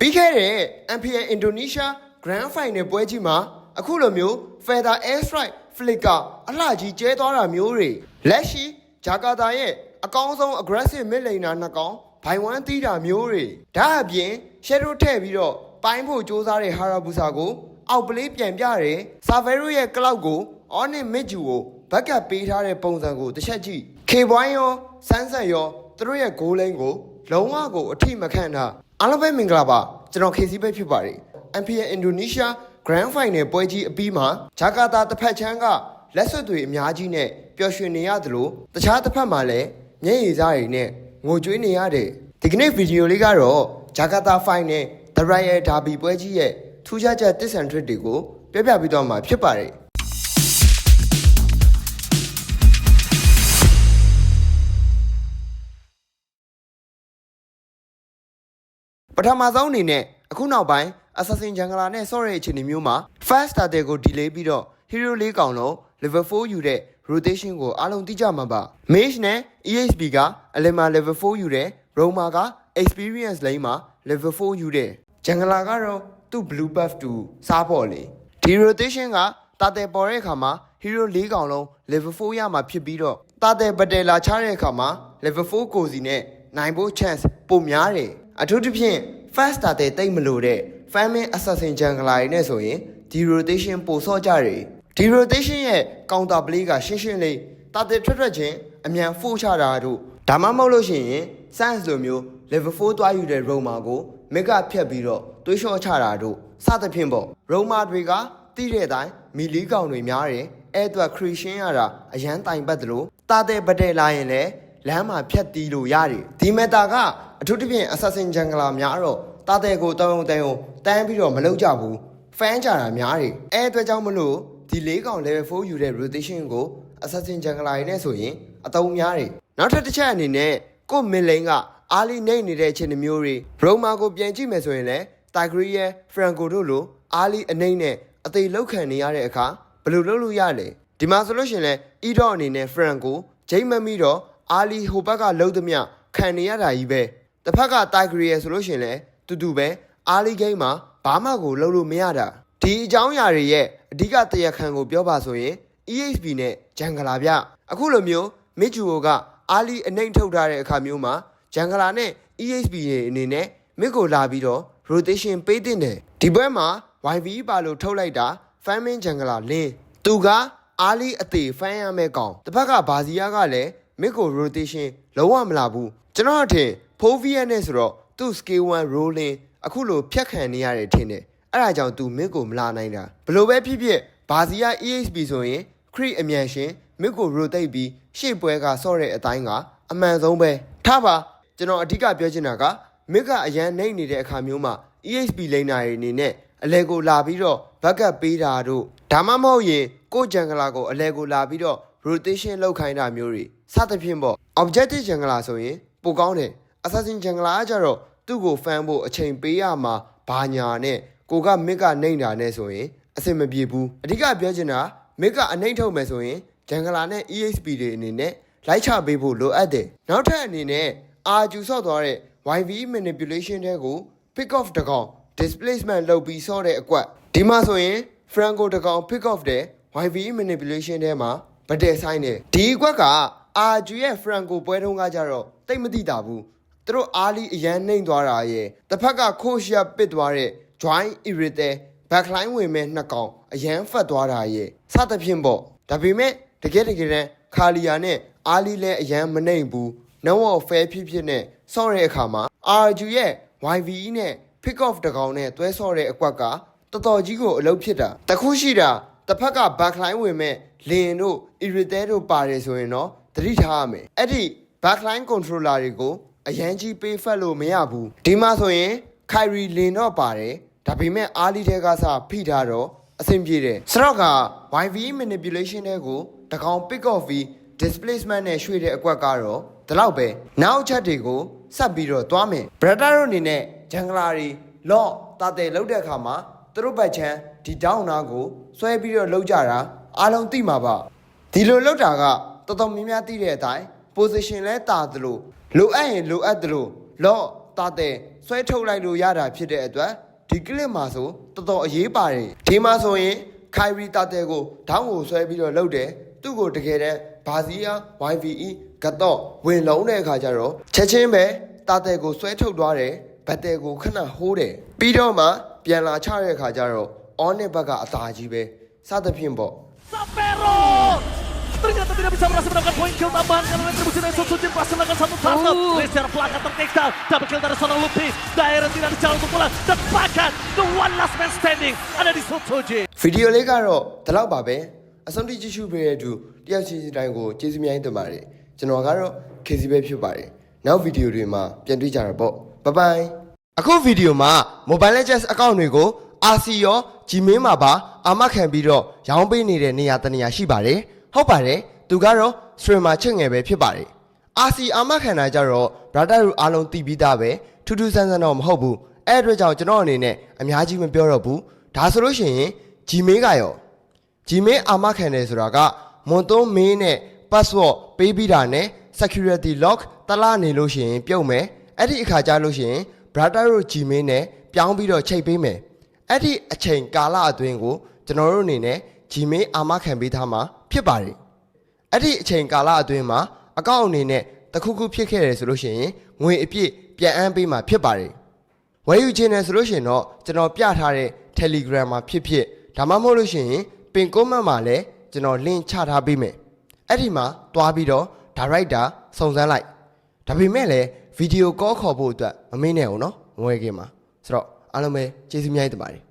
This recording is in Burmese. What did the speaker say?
ပြီးခဲ့တဲ့ MPL Indonesia Grand Final ပွဲကြီးမှာအခုလိုမျိုး Feather Air Strike Flick ကအလှကြီးကျဲသွားတာမျိုးတွေလက်ရှိဂျာကာတာရဲ့အကောင်းဆုံး aggressive mid laner နှစ်ကောင်ဘိုင်ဝမ်တီးတာမျိုးတွေဒါအပြင် shadow ထည့်ပြီးတော့ပိုင်းဖို့စ조사တဲ့ Harabusa ကို အောက်ပလေးပြန်ပြတယ် Savero ရဲ့ cloud ကို Onyx Midju ကိုဘက်ကပ်ပေးထားတဲ့ပုံစံကိုတစ်ချက်ကြည့် K ဘွိုင်းရောစန်းဆက်ရောသူတို့ရဲ့ goal line ကိုလုံးဝကိုအထိမခံတာ အားလုံးပဲမင်္ဂလာပါကျွန်တော် KC ပဲဖြစ်ပါတယ် MPL Indonesia Grand Final ပွဲကြီးအပြီးမှာဂျာကာတာတစ်ဖက်ချမ်းကလက်စွပ်တွေအများကြီးနဲ့ပျော်ရွှင်နေရသလိုတခြားတစ်ဖက်မှာလည်းမျက်ရည်စားတွေနဲ့ငိုကြွေးနေရတယ်ဒီကနေ့ဗီဒီယိုလေးကတော့ဂျာကာတာ Final The Royal Derby ပွဲကြီးရဲ့ထူးခြားချက် tips and tricks တွေကိုပြပြပေးတော့မှာဖြစ်ပါတယ် ထမဆုံးအနေနဲ့အခုနောက်ပိုင်း Assassin Jungler နဲ့ Sword ရဲ့အခြေအနေမျိုးမှာ Fast Starter ကို delay ပြီးတော့ Hero ၄ကောင်လုံး Level 4ယူတဲ့ rotation ကိုအားလုံးသိကြမှာပါ Mage နဲ့ EXP က Alema Level 4ယူတဲ့ Roma က Experience Lane မှာ Level 4ယူတဲ့ Jungler ကတော့သူ့ Blue Buff တူစားဖို့လေဒီ rotation ကတာတယ်ပေါ်တဲ့အခါမှာ Hero ၄ကောင်လုံး Level 4ရမှာဖြစ်ပြီးတော့တာတယ်ဘတယ်လာချတဲ့အခါမှာ Level 4ကိုစီနဲ့နိုင်ဖို့ chance ပိုများတယ်အထူးသဖြင့် fast starter တိတ်မလို့တဲ့ famine assassin jungler တွေနဲ့ဆိုရင်ဒီ rotation ပိုဆော့ကြတယ်ဒီ rotation ရဲ့ counter play ကရှင်းရှင်းလေးတာတဲ့ထွက်ထွက်ချင်းအမြန် full ချတာတို့ဒါမှမဟုတ်လို့ရှိရင် sans လိုမျိုး level 4တွားယူတဲ့ Roma ကို mega ဖြတ်ပြီးတော့တွေးလျှော့ချတာတို့စသဖြင့်ပေါ့ Roma တွေကတိတဲ့အတိုင်းမီလီကောင်တွေများတယ်အဲ့အတွက် Christian ရတာအရန်တိုင်ပတ်တယ်လို့တာတဲ့ပတဲ့လာရင်လည်းလမ်းမှာဖြတ်တီးလို့ရတယ်ဒီမက်တာက အထူးသဖြင့် assassin jungler များတော့တာတဲ့ကိုတောင်းတောင်းတန်းပြီးတော့မလုပ်ကြဘူးဖန်ကြတာများတယ်အဲအတွက်ကြောင့်မလို့ဒီလေးကောင် level 4ယူတဲ့ rotation ကို assassin jungler တွေနဲ့ဆိုရင်အတုံးများတယ်နောက်ထပ်တစ်ချက်အနေနဲ့ကိုမင်လိန်ကအာလီနေနေတဲ့အခြေအနေမျိုးတွေဘရိုမာကိုပြန်ကြည့်မယ်ဆိုရင်လည်းတိုင်ဂရီရဲ့ဖရန်ကိုတို့လိုအာလီအနေနဲ့အသေးလောက်ခံနေရတဲ့အခါဘယ်လိုလုပ်လို့ရလဲဒီမှာဆိုလို့ရှိရင်လည်းအီတော့အနေနဲ့ဖရန်ကိုဂျိမ့်မမီတော့အာလီဟိုဘက်ကလှုပ်သမျှခံနေရတာကြီးပဲ တစ်ဖက်ကတိုင်ဂရီရဲ့ဆိုလို့ရှိရင်လည်းတူတူပဲအာလီဂိမ်းမှာဘာမှကိုလှုပ်လို့မရတာဒီအကြောင်းအရာတွေရဲ့အဓိကတရားခံကိုပြောပါဆိုရင် EHP နဲ့ဂျန်ဂလာဗျအခုလိုမျိုးမစ်ဂျူအိုကအာလီအနှိမ့်ထုတ်ထားတဲ့အခါမျိုးမှာဂျန်ဂလာနဲ့ EHP ရဲ့အနေနဲ့မစ်ကိုလာပြီးတော့ rotation ပေးတင်တယ်ဒီဘက်မှာ YV ပါလို့ထုတ်လိုက်တာ Famine Jungler လင်းသူကအာလီအသေးဖန်ရမဲ့ကောင်တစ်ဖက်ကဘာဇီယာကလည်းမစ်ကို rotation လုံးဝမလာဘူးကျွန်တော်အထင် Povia နဲ့ဆိုတော့သူ့ scale 1 rolling အခုလိုဖြတ်ခံနေရတယ်ထင်တယ်အဲ့ဒါကြောင့်သူမစ်ကိုမလာနိုင်တာဘလို့ပဲဖြစ်ဖြစ်ဘာဇီယာ EHP ဆိုရင်ခရစ်အမြန်ရှင်မစ်ကို rotate ပြီးရှေ့ပွဲကဆော့တဲ့အတိုင်းကအမှန်ဆုံးပဲထားပါကျွန်တော်အဓိကပြောချင်တာကမစ်ကအရန်နှိမ့်နေတဲ့အခါမျိုးမှာ EHP လိန်နာတွေအနေနဲ့အလဲကိုလာပြီးတော့ backup ပေးတာတို့ဒါမှမဟုတ်ရင်ကိုဂျန်ဂလာကိုအလဲကိုလာပြီးတော့ rotation လောက်ခိုင်းတာမျိုးတွေစသဖြင့်ပေါ့ objective ဂျန်ဂလာဆိုရင်ပိုကောင်းတယ် assassin ဂျန်ဂလာကကြတော့သူ့ကိုဖန်ဖို့အချိန်ပေးရမှာဘာညာနဲ့ကိုကမစ်ကနှိမ့်တာနဲ့ဆိုရင်အဆင်မပြေဘူးအဓိကပြောချင်တာမစ်ကအနှိမ့်ထုတ်မယ်ဆိုရင်ဂျန်ဂလာနဲ့ EHP တွေအနေနဲ့လိုက်ချပေးဖို့လိုအပ်တယ်နောက်ထပ်အနေနဲ့အာကျူဆော့သွားတဲ့ YV manipulation တဲ့ကို pick off တကောင် displacement လုပ်ပြီးဆော့တဲ့အကွက်ဒီမှာဆိုရင် Franco တကောင် pick off တဲ့ YV manipulation ထဲမှာဗတဲ့ဆိုင်တယ်ဒီအကွက်ကအာကျူရဲ့ Franco ပွဲတုန်းကကြတော့တိတ်မသိတာဘူး သူတို့အားလီအရန်နှိမ့်သွားတာရဲ့တစ်ဖက်ကခိုးရှက်ပစ်သွားတဲ့ join irrite backline ဝင်မဲ့နှစ်ကောင်အရန်ဖတ်သွားတာရဲ့စသဖြင့်ပေါ့ဒါပေမဲ့တကယ်တကယ်တမ်းခါလီယာနဲ့အားလီလည်းအရန်မနှိမ့်ဘူးနောဝဖဲဖြစ်ဖြစ်နဲ့ဆော့တဲ့အခါမှာ RG ရဲ့ YVE နဲ့ pick off တကောင်နဲ့တွဲဆော့တဲ့အကွက်ကတော်တော်ကြီးကိုအလုပ်ဖြစ်တာတခုရှိတာတစ်ဖက်က backline ဝင်မဲ့လင်တို့ irrite တို့ပါတယ်ဆိုရင်တော့သတိထားရမယ်အဲ့ဒီ backline controller တွေကို အရန်ကြီးပေးဖက်လို့မရဘူးဒီမှာဆိုရင်ခိုင်ရီလင်တော့ပါတယ်ဒါပေမဲ့အားလီတဲကစားဖိထားတော့အဆင်ပြေတယ်စတော့က YV manipulation တွေကိုတကောင် pick off ပြီး displacement နဲ့ရွှေ့တဲ့အကွက်ကတော့ဒီလောက်ပဲနောက်ချက်တွေကိုဆက်ပြီးတော့သွားမယ် brother တို့အနေနဲ့ဂျန်ဂလာတွေလော့တာတယ်လောက်တဲ့အခါမှာသူတို့ဘက်ချမ်းဒီ down နာကိုဆွဲပြီးတော့လောက်ကြတာအားလုံးသိမှာပါဒီလိုလောက်တာကတော်တော်များများသိတဲ့အတိုင်း position လဲတာသလိုလိုအပ်ရင်လိုအပ်သလိုလော့တာတဲ့ဆွဲထုတ်လိုက်လို့ရတာဖြစ်တဲ့အတွက်ဒီကလစ်မှာဆိုတော်တော်အရေးပါတယ်ဒီမှာဆိုရင်ခိုင်ရီတာတဲ့ကိုဓာတ်ကိုဆွဲပြီးတော့လှုပ်တယ်သူ့ကိုတကယ်တမ်းဘာစီယာ YVE ကတော့ဝင်လုံးတဲ့အခါကျတော့ချက်ချင်းပဲတာတဲ့ကိုဆွဲထုတ်သွားတယ်ဘတ်တဲ့ကိုခဏဟိုးတယ်ပြီးတော့မှပြန်လာချတဲ့အခါကျတော့အော်နစ်ဘက်ကအသာကြီးပဲစသဖြင့်ပေါ့ Sapero! Ternyata tidak bisa berhasil mendapatkan poin kill tambahan karena retribusi dari Sun Sujin berhasil melakukan satu target. Oh. Leser pelanggan ter down. Double kill dari Sono Lupi. Dairen tidak ada jalan untuk pulang. Dan bahkan the one last man standing ada di Sun Sujin. ဗီဒီယိုလေးကတော့ဒီလောက်ပါပဲအဆုံးထိကြည့်ရှုပေးတဲ့သူတယောက်ချင်းစီတိုင်းကိုကျေးဇူးများတင်ပါတယ်ကျွန်တော်ကတော့ KC ပဲဖြစ်ပါတယ်နောက်ဗီဒီယိုတွေမှာပြန်တွေ့ကြတာပေါ့ဘိုင်ဘိုင်အခုဗီဒီယိုမှာ Mobile Legends အကောင့်တွေကို RC ရော Gmail မှာပါအာမခံပြီးတော့ရောင်းပေးနေတဲ့နေရာတစ်နေရာရှိပါတယ် ဟုတ်ပါတယ်သူကတော့ streamer ချစ်ငယ်ပဲဖြစ်ပါတယ် RC အာမခံတာကြတော့ brother တို့အားလုံးတည်ပြီးသားပဲထူးထူးဆန်းဆန်းတော့မဟုတ်ဘူးအဲ့အတွက်ကြောင့်ကျွန်တော်အနေနဲ့အများကြီးမပြောတော့ဘူးဒါဆိုလို့ရှိရင် Gmail ကရော Gmail အာမခံတယ်ဆိုတာကမွန်သုံးမင်းနဲ့ password ပေးပြီးတာနဲ့ security lock တလားနေလို့ရှိရင် ပြုတ်မယ်အဲ့ဒီအခါကျလို့ရှိရင် brother တို့ Gmail နဲ့ပြောင်းပြီးတော့ချိန်ပေးမယ်အဲ့ဒီအချိန်ကာလအတွင်းကိုကျွန်တော်တို့အနေနဲ့ Gmail အာမခံပေးထားမှာ ဖြစ်ပါတယ်အဲ့ဒီအချိန်ကာလအတွင်းမှာအကောင့်အနေနဲ့တစ်ခုခုဖြစ်ခဲ့တယ်ဆိုလို့ရှိရင်ငွေအပြည့်ပြန်အမ်းပေးမှာဖြစ်ပါတယ်။ဝယ်ယူခြင်းနဲ့ဆိုလို့ရှိရင်တော့ကျွန်တော်ပြထားတဲ့ Telegram မှာဖြစ်ဖြစ်ဒါမှမဟုတ်လို့ရှိရင်ပင် comment မှာလည်းကျွန်တော် link ချထားပေးမယ်။အဲ့ဒီမှာတွားပြီးတော့ director စုံစမ်းလိုက်။ဒါပေမဲ့လည်း video call ခေါ်ဖို့အတွက်မမေ့နဲ့အောင်နော်မဝယ်ခင်မှာဆိုတော့အားလုံးပဲကျေးဇူးများတင်ပါတယ်